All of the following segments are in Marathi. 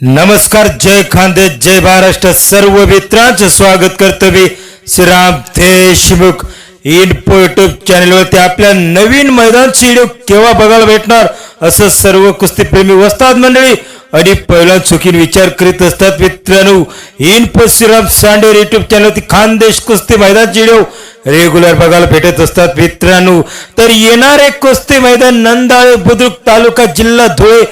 नमस्कार जय खांदे जय महाराष्ट्र सर्व मित्रांचं स्वागत करतो मी श्रीराम देशमुख इन्फो युट्यूब चॅनेलवरती आपल्या नवीन मैदानची व्हिडिओ केव्हा बघायला भेटणार? असं सर्व कुस्तीप्रेमी वस्तात मंडळी आणि पहिला चुकीन विचार करीत असतात मित्रांनो. इन श्रीराम सांडेर युट्यूब चॅनलवरती खानदेश कुस्ती मैदान व्हिडिओ रेग्युलर बघायला भेटत असतात मित्रांनो. तर येणारे कुस्ती मैदान नंदाळे बुद्रुक तालुका जिल्हा धुळे.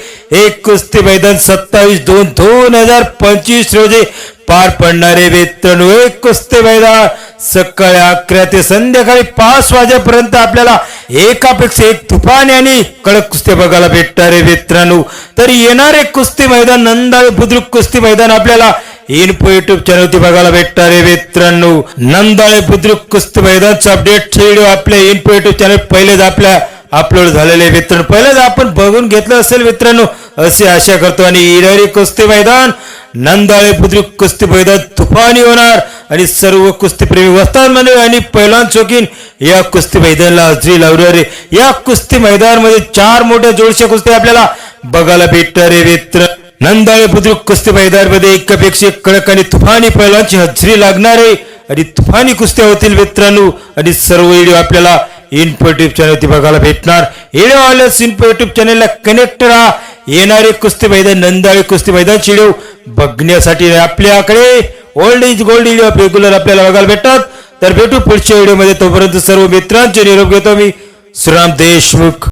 एक कुस्ती मैदान सत्तावीस दोन दोन हजार पंचवीस रोजी पार पडणारे मित्रांनो. एक कुस्ती मैदान सकाळी अकरा ते संध्याकाळी पाच वाजेपर्यंत आपल्याला एकापेक्षा एक तुफान आणि कडक कुस्ती बघायला भेटणारे मित्रांनो. तर येणारे कुस्ती मैदान नंदाळे बुद्रुक कुस्ती मैदान आपल्याला इन्फो युट्यूब चॅनलवरती बघायला भेटणारे मित्रांनो. नंदाळे बुद्रुक कुस्ती मैदानचा अपडेट व्हिडिओ आपल्या इन्फो युट्यूब चॅनल पहिलेच आपल्या अपलोड झालेले मित्रांनो. पहिलेच आपण बघून घेतलं असेल मित्रांनो अशी आशा करतो. आणि येणारी कुस्ती मैदान नंदाळे बुद्रुक कुस्ती मैदान तुफानी होणार. आणि सर्व कुस्तीप्रेमी वस्ताद मंडळी आणि पैलवान चौकीन या कुस्ती मैदानाला लावली लावणारे या कुस्ती मैदानामध्ये चार मोठ्या जोडशे कुस्ती आपल्याला. बघायला भेटणार रे मित्र. नंदाळे बुद्रुक कुस्ती मैदानमध्ये एकापेक्षा एक कडक आणि तुफानी पैलवानची हजरी लागणार आहे. आणि तुफानी कुस्त्या होतील मित्रांनो. आणि सर्व व्हिडिओ आपल्याला इन्फो युट्यूब चॅनलवरती बघायला भेटणार. व्हिडिओ आल्यास इन्फो युट्यूब चॅनलला कनेक्ट राहा. येणारे कुस्ती मैदान नंदाळे कुस्ती मैदान व्हिडिओ बघण्यासाठी आपल्याकडे. Old is gold is of regular आपल्याला बघायला भेटतात. तर भेटू पुढच्या व्हिडिओमध्ये तोपर्यंत सर्व मित्रांचे निरोप घेतो मी. श्रीराम देशमुख.